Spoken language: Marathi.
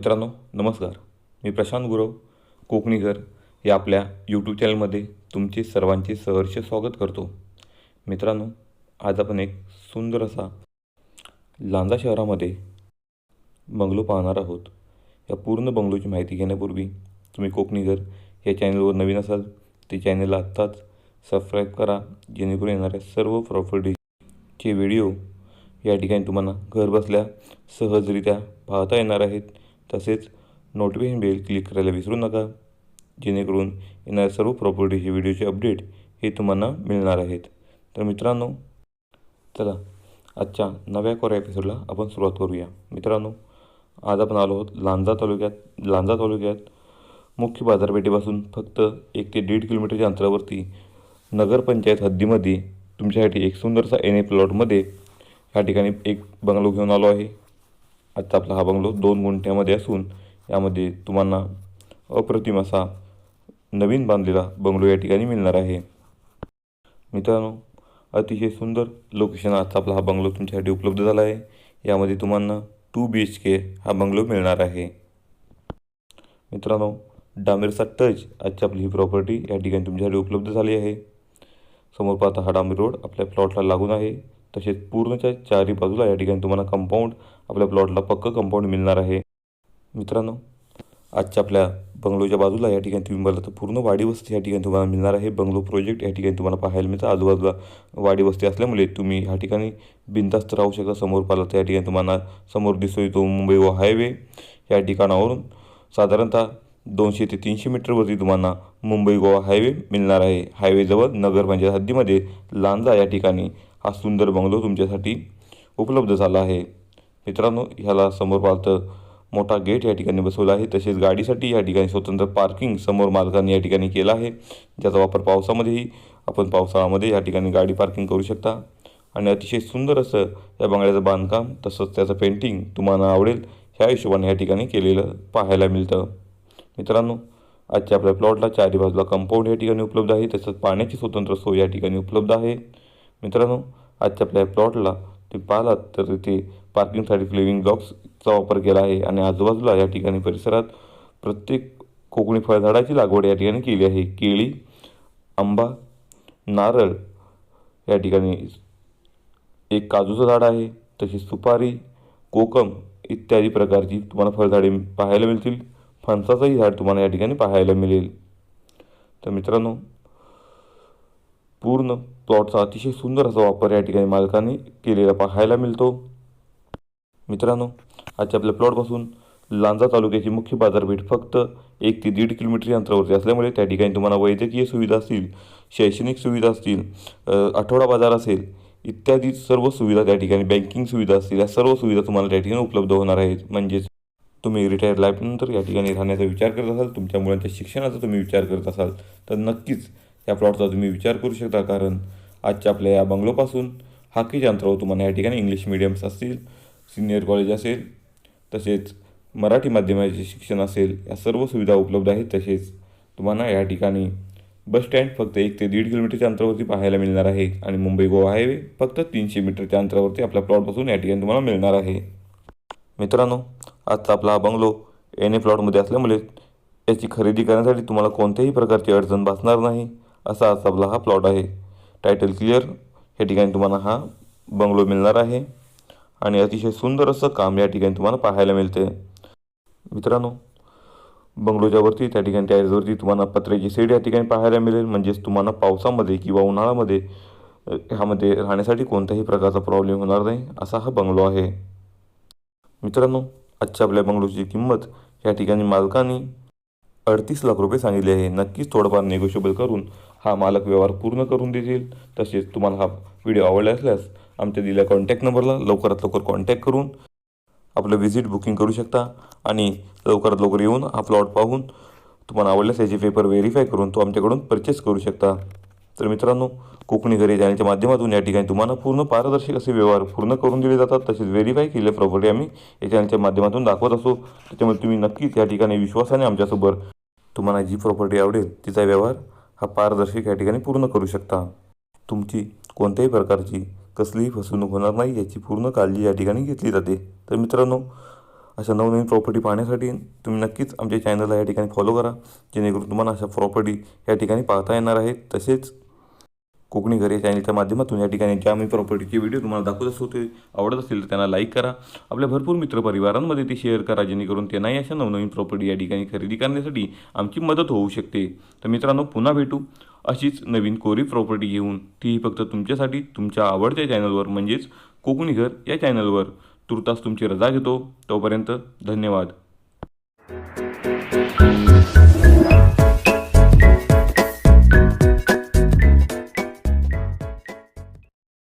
मित्रांनो नमस्कार. मी प्रशांत गुरव कोकणीकर या आपल्या यूट्यूब चॅनलमध्ये तुमचे सर्वांचे सहर्ष स्वागत करतो. मित्रांनो आज आपण एक सुंदर असा लांजा शहरामध्ये बंगलो पाहणार आहोत. या पूर्ण बंगलोची माहिती घेण्यापूर्वी तुम्ही कोकणीकर या चॅनलवर नवीन असाल ते चॅनलला आत्ताच सबस्क्राईब करा जेणेकरून येणाऱ्या सर्व प्रॉपर्टीचे व्हिडिओ या ठिकाणी तुम्हाला घरबसल्या सहजरित्या पाहता येणार आहेत. तसेच नोटिफिकेशन बेल क्लिक करायला विसरू नका जेणेकरून येणाऱ्या सर्व प्रॉपर्टीचे व्हिडिओचे अपडेट हे तुम्हाला मिळणार आहेत. तर मित्रांनो चला आजच्या नव्या कोऱ्या एपिसोडला आपण सुरुवात करूया. मित्रांनो आज आपण आलो आहोत लांजा तालुक्यात लांजा तालुक्यात मुख्य बाजारपेठेपासून फक्त एक ते दीड किलोमीटरच्या अंतरावरती नगरपंचायत हद्दीमध्ये तुमच्यासाठी एक सुंदरसा एन ए प्लॉटमध्ये या ठिकाणी एक बंगलो घेऊन आलो आहे. आजचा आपला हा बंगलो दोन गुंठ्यामध्ये असून यामध्ये तुम्हाला अप्रतिम असा नवीन बांधलेला बंगलो या ठिकाणी मिळणार आहे. मित्रांनो अतिशय सुंदर लोकेशन आजचा आपला हा बंगलो तुमच्यासाठी उपलब्ध झाला आहे. यामध्ये तुम्हाला टू बी एच के हा बंगलो मिळणार आहे. मित्रांनो डांबेरचा टच आजची आपली ही प्रॉपर्टी या ठिकाणी तुमच्यासाठी उपलब्ध झाली आहे. समोर पाहता हा डांबरी रोड आपल्या प्लॉटला लागून आहे. तसेच पूर्णच्या चारी बाजूला या ठिकाणी तुम्हाला कंपाऊंड आपल्या प्लॉटला पक्कं कंपाऊंड मिळणार आहे. मित्रांनो आजच्या आपल्या बंगलोच्या बाजूला या ठिकाणी तुम्ही बघाल तर पूर्ण वाडी वस्ती या ठिकाणी तुम्हाला मिळणार आहे. बंगलो प्रोजेक्ट या ठिकाणी तुम्हाला पाहायला मिळतं. आजूबाजूला वाडी वस्ती असल्यामुळे तुम्ही ह्या ठिकाणी बिनधास्त राहू शकता. समोर पाहिलं तर या ठिकाणी तुम्हाला समोर दिसतो येतो मुंबई व हायवे या ठिकाणावरून साधारणतः दोनशे ते तीनशे मीटरवरती तुम्हाला मुंबई गोवा हायवे मिळणार आहे. हायवेजवळ नगरपंचायत म्हणजे हद्दीमध्ये लांजा या ठिकाणी हा सुंदर बंगलो तुमच्यासाठी उपलब्ध झाला आहे. मित्रांनो ह्याला समोर पाहतं मोठा गेट या ठिकाणी बसवला आहे. तसेच गाडीसाठी या ठिकाणी स्वतंत्र पार्किंग समोर मालकाने या ठिकाणी केला आहे. ज्याचा वापर पावसामध्येही आपण पावसाळ्यामध्ये या ठिकाणी गाडी पार्किंग करू शकता. आणि अतिशय सुंदर असं या बंगल्याचं बांधकाम तसंच त्याचं पेंटिंग तुम्हाला आवडेल ह्या हिशोबाने या ठिकाणी केलेलं पाहायला मिळतं. मित्रांनो आजच्या आपल्या प्लॉटला चारी बाजूला कंपाऊंड या ठिकाणी उपलब्ध आहे. तसंच पाण्याची स्वतंत्र सोय या ठिकाणी उपलब्ध आहे. मित्रांनो आजच्या आपल्या प्लॉटला तुम्ही पाहिलात तर तिथे पार्किंगसाठी क्लिविंग ब्लॉक्सचा वापर केला आहे आणि आजूबाजूला या ठिकाणी परिसरात प्रत्येक कोकणी फळझाडाची लागवड या ठिकाणी केली आहे. केळी आंबा नारळ या ठिकाणी एक काजूचं झाड आहे. तसेच सुपारी कोकम इत्यादी प्रकारची तुम्हाला फळझाडे पाहायला मिळतील. फणसाचंही झाड तुम्हाला या ठिकाणी पाहायला मिळेल. तर मित्रांनो पूर्ण. प्लॉटचा अतिशय सुंदर असा वापर या ठिकाणी मालकाने केलेला पाहायला मिळतो. मित्रांनो आजच्या आपल्या प्लॉटपासून लांजा तालुक्याची मुख्य बाजारपेठ फक्त एक ते दीड किलोमीटर अंतरावरती असल्यामुळे त्या ठिकाणी तुम्हाला वैद्यकीय सुविधा असतील शैक्षणिक सुविधा असतील आठवडा बाजार असेल इत्यादी सर्व सुविधा त्या ठिकाणी बँकिंग सुविधा असतील या सर्व सुविधा तुम्हाला त्या ठिकाणी उपलब्ध होणार आहेत. म्हणजेच तुम्ही रिटायर लाईफनंतर या ठिकाणी राहण्याचा विचार करत असाल तुमच्या मुलांच्या शिक्षणाचा तुम्ही विचार करत असाल तर नक्कीच या प्लॉटचा तुम्ही विचार करू शकता कारण आजच्या आपल्या या बंगलोपासून हाकीच्या अंतरावर तुम्हाला या ठिकाणी इंग्लिश मिडियम्स असतील सिनियर कॉलेज असेल तसेच मराठी माध्यमाचे शिक्षण असेल या सर्व सुविधा उपलब्ध आहेत. तसेच तुम्हाला या ठिकाणी बस स्टँड फक्त एक ते दीड किलोमीटरच्या अंतरावरती पाहायला मिळणार आहे आणि मुंबई गोवा हायवे फक्त तीनशे मीटरच्या अंतरावरती आपल्या प्लॉटपासून या ठिकाणी तुम्हाला मिळणार आहे. मित्रांनो आजचा आपला हा बंगलो एन ए प्लॉटमध्ये असल्यामुळे याची खरेदी करण्यासाठी तुम्हाला कोणत्याही प्रकारची अडचण भासणार नाही. असा आज आपला हा प्लॉट आहे. टायटल क्लिअर या ठिकाणी तुम्हाला हा बंगलो मिळणार आहे. आणि अतिशय सुंदर असं काम या ठिकाणी तुम्हाला पाहायला मिळते मित्रांनो बंगलोच्या वरती त्या ठिकाणी टॅरेसवरती तुम्हाला पत्र्याची सेड या ठिकाणी पाहायला मिळेल. म्हणजेच तुम्हाला पावसामध्ये किंवा उन्हाळ्यामध्ये ह्यामध्ये राहण्यासाठी कोणत्याही प्रकारचा प्रॉब्लेम होणार नाही असा हा बंगलो आहे. मित्रांनो आजच्या आपल्या बंगलोची किंमत या ठिकाणी मालकाने अडतीस लाख रुपये सांगितले आहे. नक्कीच थोडंफार निगोशिएबल करून हा मालक व्यवहार पूर्ण करून देतील. तसेच तुम्हाला हा व्हिडिओ आवडला असल्यास आमच्या दिलेल्या कॉन्टॅक्ट नंबरला लवकरात लवकर कॉन्टॅक्ट करून आपलं व्हिजिट बुकिंग करू शकता. आणि लवकरात लवकर येऊन हा प्लॉट पाहून तुम्हाला आवडल्यास याचे पेपर व्हेरीफाय करून तो आमच्याकडून परचेस करू शकता. तर मित्रांनो कोकणी घरी जाण्याच्या माध्यमातून या ठिकाणी तुम्हाला पूर्ण पारदर्शक असे व्यवहार पूर्ण करून दिले जातात. तसेच व्हेरीफाय केलेल्या प्रॉपर्टी आम्ही या चॅनलच्या माध्यमातून दाखवत असो त्याच्यामुळे तुम्ही नक्कीच या ठिकाणी विश्वासाने आमच्यासोबत तुम्हाला जी प्रॉपर्टी आवडेल तिचा व्यवहार हा पारदर्शक या ठिकाणी पूर्ण करू शकता. तुमची कोणत्याही प्रकारची कसलीही फसवणूक होणार नाही याची पूर्ण काळजी या ठिकाणी घेतली जाते. तर मित्रांनो अशा नवनवीन प्रॉपर्टी पाहण्यासाठी तुम्ही नक्कीच आमच्या चॅनलला या ठिकाणी फॉलो करा जेणेकरून तुम्हाला अशा प्रॉपर्टी या ठिकाणी पाहता येणार आहेत. तसेच कोकणी घर या चॅनलच्या माध्यमातून या ठिकाणी ज्या मी प्रॉपर्टीचे व्हिडिओ तुम्हाला दाखवत असतो ते आवडत असेल तर त्यांना लाईक करा. आपल्या भरपूर मित्रपरिवारांमध्ये ते शेअर करा जेणेकरून त्यांनाही अशा नवनवीन प्रॉपर्टी या ठिकाणी खरेदी करण्यासाठी आमची मदत होऊ शकते. तर मित्रांनो पुन्हा भेटू. अशीच नवीन कोरी प्रॉपर्टी घेऊन. तीही फक्त तुमच्यासाठी तुमच्या आवडत्या चॅनलवर म्हणजेच कोकणी घर या चॅनलवर तुर्तास तुमची रजा घेतो. तोपर्यंत धन्यवाद.